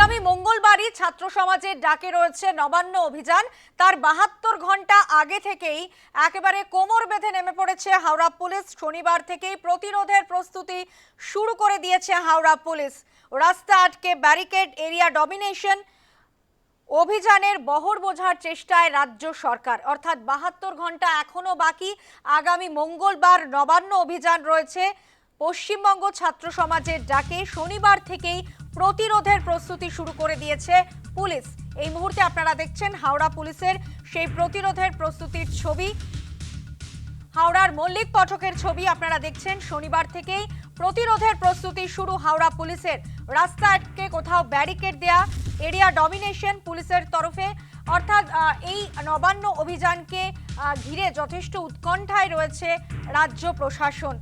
আগামী মঙ্গলবারই ছাত্র সমাজের ডাকে রয়েছে নবান্ন অভিযান। তার বাহাত্তর ঘণ্টা আগে থেকেই একেবারে কোমর বেঁধে নেমে পড়েছে হাওড়া পুলিশ। শনিবার থেকেই প্রতিরোধের প্রস্তুতি শুরু করে দিয়েছে হাওড়া পুলিশ। রাস্তা আটকে ব্যারিকেড এরিয়া ডমিনেশন অভিযানের বহর বোঝার চেষ্টায় রাজ্য সরকার। অর্থাৎ বাহাত্তর ঘণ্টা এখনও বাকি। আগামী মঙ্গলবার নবান্ন অভিযান রয়েছে পশ্চিমবঙ্গ ছাত্র সমাজের ডাকে শনিবার থেকেই প্রতিরোধের প্রস্তুতি শুরু করে দিয়েছে পুলিশ। এই মুহূর্তে আপনারা দেখছেন হাওড়া পুলিশের সেই প্রতিরোধের প্রস্তুতির ছবি। হাওড়ার মল্লিক পটকের ছবি আপনারা দেখছেন। শনিবার থেকেই প্রতিরোধের প্রস্তুতি শুরু হাওড়া পুলিশের। রাস্তা আটকে কোথাও ব্যারিকেড দেয়া, এরিয়া ডমিনেশন পুলিশের তরফে। অর্থাৎ এই নবান্ন অভিযানকে ঘিরে যথেষ্ট উৎকণ্ঠায় রয়েছে রাজ্য প্রশাসন।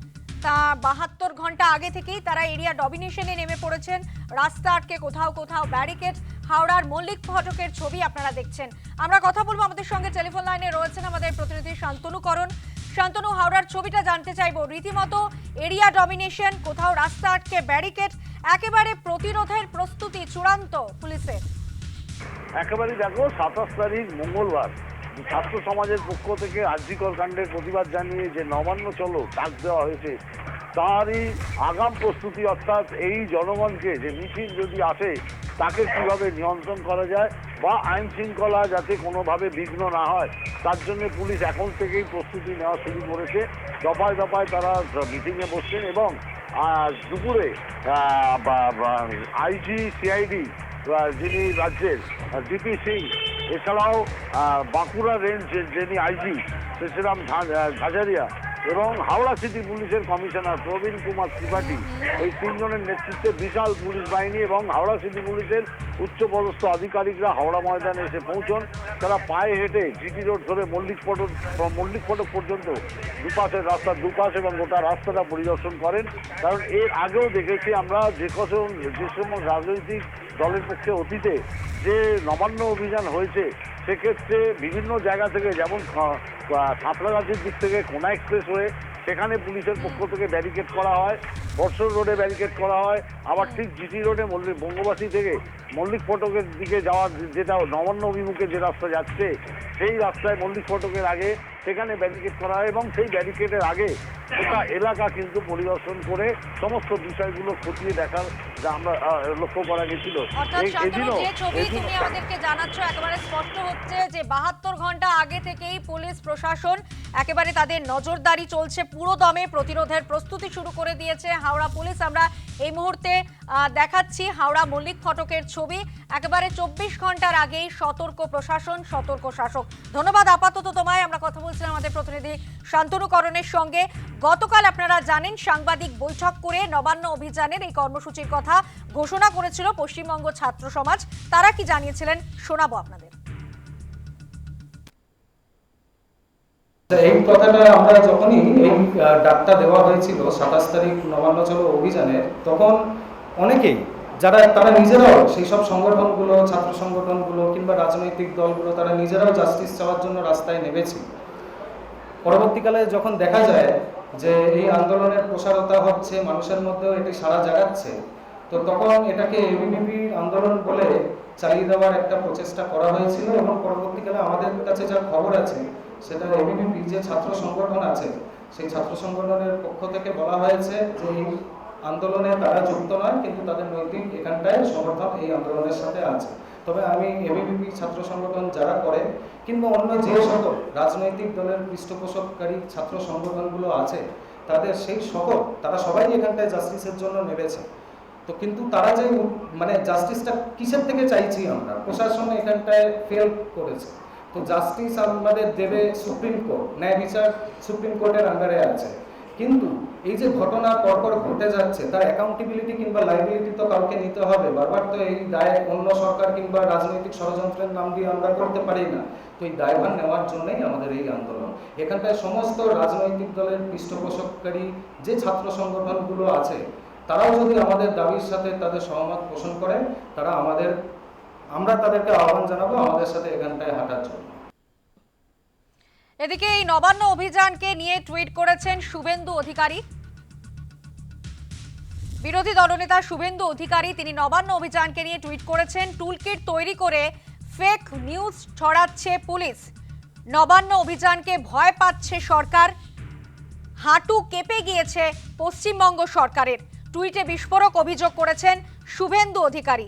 তা বাহাত্তর ঘণ্টা আগে থেকেই তারা এরিয়া ডমিনেশনে নেমে পড়েছেন। রাস্তা আটকে কোথাও কোথাও ব্যারিকেড, হাওড়ার মল্লিক ফটকের ছবি আপনারা দেখছেন। আমরা কথা বলব আমাদের সঙ্গে টেলিফোন লাইনে রয়েছেন আমাদের প্রতিনিধি শান্তনুকরণ শান্তনু, হাওড়ার ছবিটা জানতে চাইব। রীতিমতো এরিয়া ডমিনেশন, কোথাও রাস্তা আটকে ব্যারিকেড, একেবারে প্রতিরোধের প্রস্তুতি চূড়ান্ত পুলিশের। একেবারে দেখো, সাতাশ তারিখ মঙ্গলবার। ছাত্র সমাজের পক্ষ থেকে আর্জিকর কাণ্ডের প্রতিবাদ জানিয়ে যে নবান্ন চলো ডাক দেওয়া হয়েছে, তারই আগাম প্রস্তুতি অর্থাৎ এই জনগণকে যে মিছিল যদি আসে, তাকে কীভাবে নিয়ন্ত্রণ করা যায় বা আইন শৃঙ্খলা যাতে কোনোভাবে বিঘ্ন না হয়, তার জন্য পুলিশ এখন থেকেই প্রস্তুতি নেওয়া শুরু করেছে। দফায় দফায় তারা মিটিংয়ে বসছেন এবং দুপুরে আইজি, সিআইডি যিনি রাজ্যের ডিপি সিং এছাড়াও বাঁকুড়া রেঞ্জ যিনি আইজি শ্রীরাম ঝাঝারিয়া এবং হাওড়া সিটি পুলিশের কমিশনার প্রবীণ কুমার ত্রিপাঠী এই তিনজনের নেতৃত্বে বিশাল পুলিশ বাহিনী এবং হাওড়া সিটি পুলিশের উচ্চপদস্থ আধিকারিকরা হাওড়া ময়দানে এসে পৌঁছন। তারা পায়ে হেঁটে জিটি রোড ধরে মল্লিক ফটক মল্লিক ফটক পর্যন্ত দুপাশের রাস্তার দুপাশ এবং গোটা রাস্তাটা পরিদর্শন করেন। কারণ এর আগেও দেখেছি আমরা যে কজন, যে সমস্ত রাজনৈতিক দলের পক্ষে অতীতে যে নবান্ন অভিযান হয়েছে সেক্ষেত্রে বিভিন্ন জায়গা থেকে যেমন সাঁতরাগাছির দিক থেকে কোনা এক্সপ্রেস হয়ে সেখানে পুলিশের পক্ষ থেকে ব্যারিকেড করা হয় বর্ষর রোডে ব্যারিকেড করা হয় আবার ঠিক জিটি রোডে মল্লিক বঙ্গবাসী থেকে মল্লিক ফটকের দিকে যাওয়ার যেটা নবান্ন অভিমুখে যে রাস্তা যাচ্ছে সেই রাস্তায় মল্লিক ফটকের আগে সেখানে ব্যারিকেড করা হয় এবং সেই ব্যারিকেডের আগে গোটা এলাকা কিন্তু পরিদর্শন করে সমস্ত বিষয়গুলো খতিয়ে দেখার যা আমরা লক্ষ্য করা গেছিল। তুমি আমাদেরকে জানাচ্ছ একেবারে স্পষ্ট হচ্ছে যে বাহাত্তর ঘণ্টা আগে থেকেই পুলিশ প্রশাসন একেবারে তাদের নজরদারি চলছে পুরো দমে প্রতিরোধের প্রস্তুতি শুরু করে দিয়েছে হাওড়া পুলিশ। আমরা এই মুহূর্তে দেখাচ্ছি হাওড়া মল্লিক ফটকের ছবি। একেবারে চব্বিশ ঘণ্টার আগেই সতর্ক প্রশাসন সতর্ক শাসক। ধন্যবাদ আপাতত তোমায় আমরা কথা বলছিলাম আমাদের প্রতিনিধি শান্তনুকরণের সঙ্গে। গতকাল আপনারা জানেন, সাংবাদিক বৈঠক করে নবান্ন অভিযানের এই কর্মসূচির কথা ঘোষণা করেছিল পশ্চিমবঙ্গ ছাত্র সমাজ। তারা কি জানিয়েছিলেন, শোনাবো আপনাদের। এই কথাটা আমরা যখনই এই ডাকটা দেওয়া হয়েছিল সাতাশ তারিখ নবান্ন চলো তখন অনেকেই, যারা তারা নিজেরাও সেই সব সংগঠনগুলো, ছাত্র সংগঠনগুলো কিংবা রাজনৈতিক দলগুলো, তারা নিজেরাও জাস্টিস চাওয়ার জন্য রাস্তায় নেমেছে পরবর্তীকালে যখন দেখা যায় যে এই আন্দোলনের প্রসারতা হচ্ছে, মানুষের মধ্যেও এটি সারা জাগাচ্ছে, তো তখন এটাকে এবিভিপি আন্দোলন বলে চালিয়ে দেওয়ার একটা প্রচেষ্টা করা হয়েছিল এবং পরবর্তীকালে আমাদের কাছে যা খবর আছে, সেটা এবিভিপি যে ছাত্র সংগঠন আছে, সেই ছাত্র সংগঠনের পক্ষ থেকে বলা হয়েছে যে আন্দোলনে তারা যুক্ত নয়, কিন্তু তাদের নৈতিক এখানটায় সমর্থন এই আন্দোলনের সাথে আছে। তবে আমি এবিভিপি ছাত্র সংগঠন যারা করে, কিংবা অন্য যে সকল রাজনৈতিক দলের পৃষ্ঠপোষককারী ছাত্র সংগঠনগুলো আছে, তাদের সেই সকল, তারা সবাই এখানটায় জাস্টিসের জন্য নেমেছে। তো কিন্তু তারা যে মানে জাস্টিসটা কিসের থেকে চাইছি আমরা? প্রশাসন এখানটায় ফেল করেছে। তো জাস্টিস আমাদের দেবে সুপ্রিম কোর্ট ন্যায় বিচার সুপ্রিম কোর্টের আন্ডারে আছে। কিন্তু এই যে ঘটনা পরপর ঘটে যাচ্ছে, তার অ্যাকাউন্টেবিলিটি কিংবা লাইবিলিটি তো কাউকে নিতে হবে। বারবার তো এই দায় অন্য সরকার কিংবা রাজনৈতিক ষড়যন্ত্রের নাম দিয়ে আমরা করতে পারি না। তো এই দায়ভার নেওয়ার জন্যই আমাদের এই আন্দোলন। এখানটায় সমস্ত রাজনৈতিক দলের পৃষ্ঠপোষককারী, যে ছাত্র সংগঠনগুলো আছে, তারাও যদি আমাদের দাবির সাথে তাদের সহমত পোষণ করে, তারা আমাদের, আমরা তাদেরকে আহ্বান জানাব, আমাদের সাথে এখানটায় হাঁটার জন্য। এদিকে এই নবান্ন অভিযানকে নিয়ে টুইট করেছেন শুভেন্দু অধিকারী। বিরোধী দলনেতা শুভেন্দু অধিকারী তিনি নবান্ন অভিযানকে নিয়ে টুইট করেছেন, টুলকিট তৈরি করে ফেক নিউজ ছড়াচ্ছে পুলিশ। নবান্ন অভিযানকে ভয় পাচ্ছে সরকার। হাঁটু কেঁপে গিয়েছে পশ্চিমবঙ্গ সরকারের। টুইটে বিস্ফোরক অভিযোগ করেছেন শুভেন্দু অধিকারী।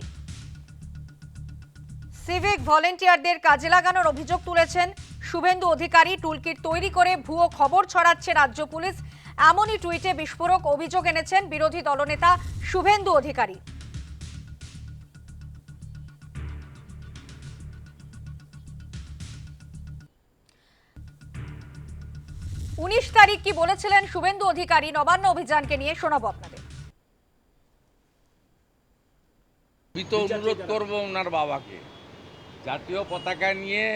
সিভিক ভলেন্টিয়ারদের কাজে লাগানোর অভিযোগ তুলেছেন শুভেন্দু অধিকারী টুলকিট তৈরি করে ভুয়ো খবর ছড়াচ্ছে রাজ্য পুলিশ। এমনই টুইটে বিস্ফোরক অভিযোগ এনেছেন বিরোধী দলনেতা শুভেন্দু অধিকারী। উনিশ তারিখ কি বলেছিলেন শুভেন্দু অধিকারী? নবান্ন অভিযানকে নিয়ে শোনাবো আপনাদের। আমি তো অনুরোধ করব ওনার বাবাকে। জাতীয় পতাকা নিয়ে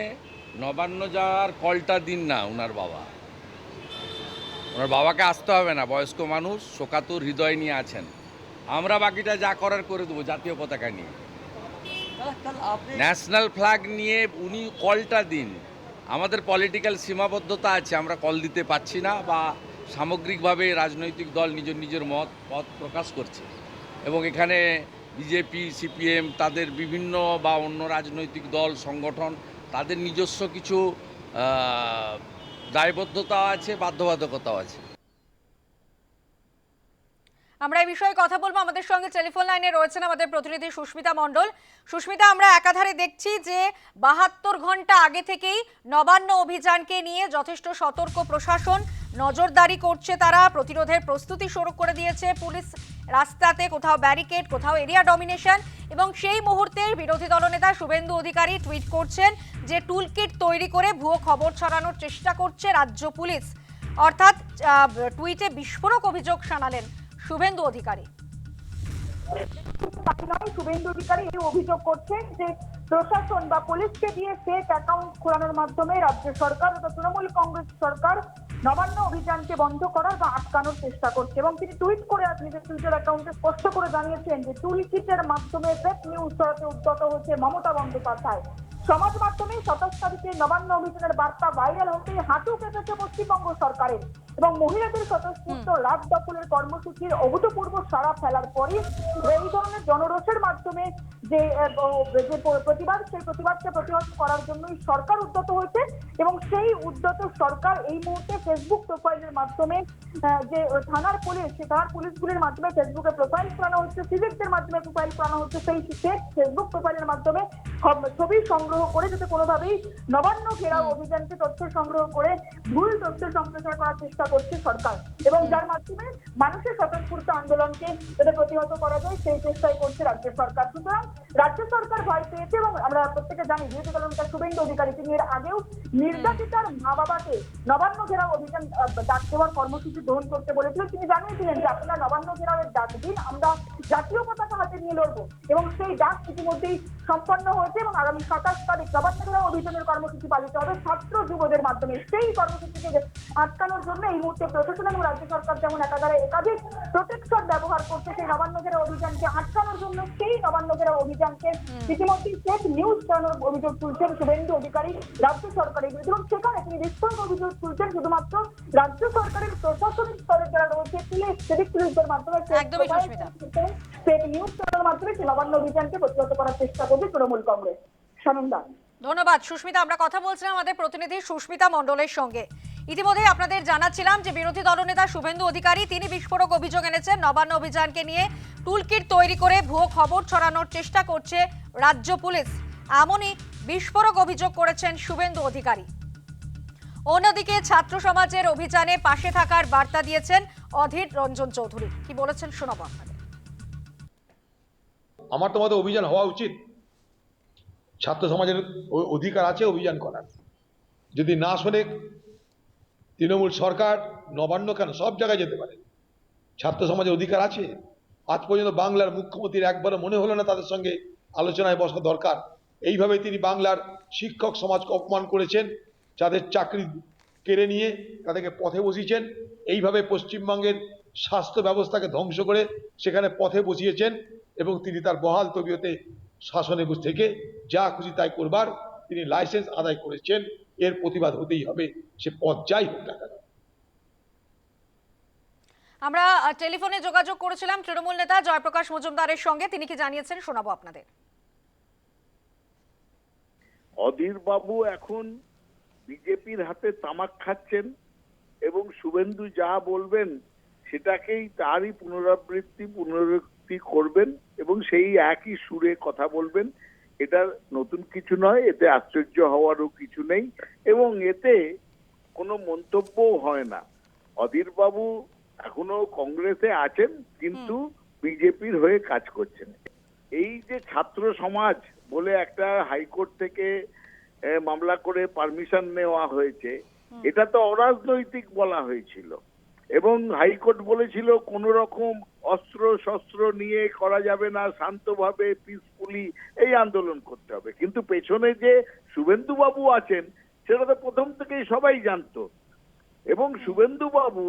নবান্ন যাওয়ার কলটা দিন না ওনার বাবা। ওনার বাবাকে আসতে হবে না, বয়স্ক মানুষ, শোকাতুর হৃদয় নিয়ে আছেন। আমরা বাকিটা যা করার করে দেবো জাতীয় পতাকা নিয়ে। ন্যাশনাল ফ্ল্যাগ নিয়ে উনি কলটা দিন। আমাদের পলিটিক্যাল সীমাবদ্ধতা আছে, আমরা কল দিতে পারছি না বা সামগ্রিকভাবে রাজনৈতিক দল নিজের নিজের মত, পথ প্রকাশ করছে। এবং এখানে বিজেপি, সিপিএম, তাদের বিভিন্ন বা অন্য রাজনৈতিক দল, সংগঠন তাদের নিজস্ব কিছু আহ, দায়বদ্ধতাও আছে বাধ্যবাধকতাও আছে। আমরা এই বিষয়ে কথা বলব। আমাদের সঙ্গে টেলিফোন লাইনে রয়েছেন আমাদের প্রতিনিধি সুস্মিতা মণ্ডল। সুস্মিতা আমরা একাধারে দেখছি যে বাহাত্তর ঘণ্টা আগে থেকেই নবান্ন অভিযানকে নিয়ে যথেষ্ট সতর্ক প্রশাসন নজরদারি করছে তারা। প্রতিরোধের প্রস্তুতি শুরু করে দিয়েছে পুলিশ রাস্তাতে কোথাও ব্যারিকেড কোথাও এরিয়া ডমিনেশন এবং সেই মুহূর্তে বিরোধী দলনেতা শুভেন্দু অধিকারী টুইট করছেন যে টুলকিট তৈরি করে ভুয়ো খবর ছড়ানোর চেষ্টা করছে রাজ্য পুলিশ। অর্থাৎ টুইটে বিস্ফোরক অভিযোগ শানালেন শুভেন্দু অধিকারী। শুভেন্দু অধিকারী এই অভিযোগ করছেন যে প্রশাসন বা পুলিশকে দিয়ে ফেক অ্যাকাউন্ট খোলানোর মাধ্যমে রাজ্য সরকার তৃণমূল কংগ্রেস সরকার নবান্ন অভিযানকে বন্ধ করার বা আটকানোর চেষ্টা করছে এবং তিনি টুইট করে আজ নিজের টুইটার অ্যাকাউন্টে স্পষ্ট করে জানিয়েছেন যে টুলকিটের মাধ্যমে ফেক নিউজ ছড়াতে উদ্যত হচ্ছে মমতা বন্দ্যোপাধ্যায়। সমাজ মাধ্যমে সাতাশ তারিখে নবান্ন অভিযানের বার্তা ভাইরাল হতে হাঁটু কেটেছে পশ্চিমবঙ্গ সরকারের। এবং মহিলাদের স্বতঃস্ফূর্ত রাত দখলের কর্মসূচির অভূতপূর্ব সারা ফেলার পরই এই ধরনের জনরোষের মাধ্যমে যে যে প্রতিবাদ সেই প্রতিবাদকে প্রতিহত করার জন্যই সরকার উদ্যত হয়েছে এবং সেই উদ্যত সরকার এই মুহূর্তে ফেসবুক প্রোফাইলের মাধ্যমে যে থানার পুলিশ সেই থানার পুলিশগুলির মাধ্যমে ফেসবুকে প্রোফাইল করানো হচ্ছে সিভিকদের মাধ্যমে প্রোফাইল করানো হচ্ছে সেই ফেসবুক প্রোফাইলের মাধ্যমে ছবি সংগ্রহ করে যাতে কোনোভাবেই নবান্ন ঘেরাও অভিযানকে তথ্য সংগ্রহ করে ভুল তথ্য সম্প্রচার করার চেষ্টা করছে সরকার। এবং যার মাধ্যমে মানুষের স্বতঃস্ফূর্ত আন্দোলনকে যাতে প্রতিহত করা যায় সেই চেষ্টাই করছে রাজ্য সরকার। সুতরাং রাজ্য সরকার ভয় পেয়েছে এবং আমরা প্রত্যেকে জানি বিরোধী শুভেন্দু অধিকারী তিনি এর আগেও নির্যাতিতার মা বাবাকে নবান্ন ঘেরাও অভিযান ডাক দেওয়ার কর্মসূচি গ্রহণ করতে বলেছিলেন তিনি জানিয়েছিলেন যে আপনারা নবান্ন ঘেরাওয়ের ডাক দিন আমরা জাতীয় পতাকা হাতে নিয়ে লড়বো। এবং সেই ডাক ইতিমধ্যেই সম্পন্ন হয়েছে এবং আগামী সাতাশ তারিখ নবান্ন অভিযানের কর্মসূচি পালিত হবে। ছাত্র যুবদের মাধ্যমে সেই কর্মসূচিকে আটকানোর জন্য এই মুহূর্তে প্রশাসন এবং রাজ্য সরকার যেমন একাধারে একাধিক প্রোটেকশন ব্যবহার করছে সেই নবান্ন ঘেরাও অভিযানকে আটকানোর জন্য সেই নবান্ন ঘেরাও অভিযানকে ইতিমধ্যে ফেক নিউজ চালানোর অভিযোগ তুলছেন শুভেন্দু অধিকারী রাজ্য সরকারের বিরুদ্ধে এবং সেখানে তিনি বিস্ফোরক অভিযোগ তুলছেন শুধুমাত্র রাজ্য সরকারের প্রশাসনিক স্তরে যারা রয়েছে পুলিশ সিভিক পুলিশদের মাধ্যমে ফেক নিউজ চালানোর মাধ্যমে সেই নবান্ন অভিযানকে প্রতিহত করার চেষ্টা করবে তৃণমূল কংগ্রেস। সানন্দা ধন্যবাদ। সুস্মিতা আমরা কথা বলছিলাম আমাদের প্রতিনিধি সুস্মিতা মণ্ডলের সঙ্গে। ইতিমধ্যে আপনাদের জানাচ্ছিলাম যে বিরোধী দলনেতা শুভেন্দু অধিকারী তিনি বিস্ফোরক অভিযোগ এনেছেন নবান্ন অভিযানকে নিয়ে। টুলকিট তৈরি করে ভুয়ো খবর ছড়ানোর চেষ্টা করছে রাজ্য পুলিশ। এমনই বিস্ফোরক অভিযোগ করেছেন শুভেন্দু অধিকারী। অন্যদিকে ছাত্র সমাজের অভিযানে পাশে থাকার বার্তা দিয়েছেন অধীর রঞ্জন চৌধুরী। কি বলেছেন শোনাবো আপনাদের। আমার তো মতে অভিযান হওয়া উচিত। ছাত্র সমাজের অধিকার আছে, অভিযান করার। যদি না শোনে তৃণমূল সরকার, নবান্ন কেন? সব জায়গায় যেতে পারে। ছাত্র সমাজের অধিকার আছে। আজ পর্যন্ত বাংলার মুখ্যমন্ত্রীর একবারও মনে হলো না তাদের সঙ্গে আলোচনায় বসা দরকার। এইভাবে তিনি বাংলার শিক্ষক সমাজকে অপমান করেছেন, যাদের চাকরি কেড়ে নিয়ে তাদেরকে পথে বসিয়েছেন। এইভাবে পশ্চিমবঙ্গের স্বাস্থ্য ব্যবস্থাকে ধ্বংস করে সেখানে পথে বসিয়েছেন এবং তিনি তার বহাল তবিয়তে শাসনে বসে থেকে যা খুশি তাই করবার তিনি লাইসেন্স আদায় করেছেন। এর প্রতিবাদ হতেই হবে। সে পথ যাই হোক না কেন। আমরা টেলিফোনে যোগাযোগ করেছিলাম তৃণমূল নেতা জয়প্রকাশ মজুমদারের সঙ্গে। তিনি কি জানিয়েছেন? শোনাবো আপনাদের। অধীর বাবু এখন বিজেপির হাতে তামাক খাচ্ছেন এবং শুভেন্দু যা বলবেন সেটাকেই তারই পুনরাবৃত্তি পুনরুক্তি করবেন এবং সেই একই সুরে কথা বলবেন। এটা নতুন কিছু নয় এতে আশ্চর্য হওয়ারও কিছু নেই এবং এতে কোনো মন্তব্যও হয় না। অধীর বাবু এখনও কংগ্রেসে আছেন কিন্তু বিজেপির হয়ে কাজ করছেন। এই যে ছাত্র সমাজ বলে একটা হাইকোর্ট থেকে মামলা করে পারমিশন নেওয়া হয়েছে এটা তো অরাজনৈতিক বলা হয়েছিল। এবং হাইকোর্ট বলেছিল কোন রকম অস্ত্র শস্ত্র নিয়ে করা যাবে না শান্তভাবে পিসফুলি এই আন্দোলন করতে হবে। কিন্তু পেছনে যে শুভেন্দু বাবু আছেন সেটা তো প্রথম থেকেই সবাই জানতো। এবং শুভেন্দু বাবু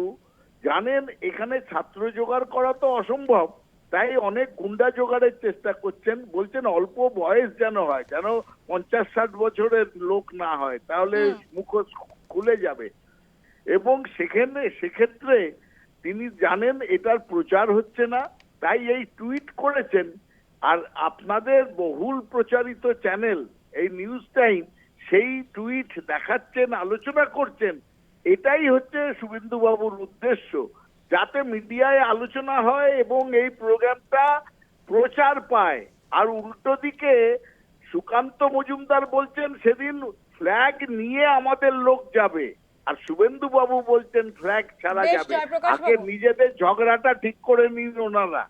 জানেন এখানে ছাত্র জোগাড় করা তো অসম্ভব তাই অনেক গুন্ডা জোগাড়ের চেষ্টা করছেন বলছেন অল্প বয়স যেন হয় যেন পঞ্চাশ ষাট বছরের লোক না হয় তাহলে মুখোশ খুলে যাবে। এবং সেখানে, সেক্ষেত্রে তিনি জানেন এটার প্রচার হচ্ছে না, তাই এই টুইট করেছেন। আর আপনাদের বহুল প্রচারিত চ্যানেল, এই নিউজ টাইম, সেই টুইট দেখাচ্ছেন, আলোচনা করছেন। এটাই হচ্ছে শুভেন্দু বাবুর উদ্দেশ্য, যাতে মিডিয়ায় আলোচনা হয় এবং এই প্রোগ্রামটা প্রচার পায়। আর উল্টো দিকে, সুকান্ত মজুমদার বলছেন, সেদিন ফ্ল্যাগ নিয়ে আমাদের লোক যাবে। আর শুভেন্দু বাবু বলছেন ফ্ল্যাগ ছাড়া যাবে। আগে নিজেদের ঝগড়াটা ঠিক করে নিন ওনারা।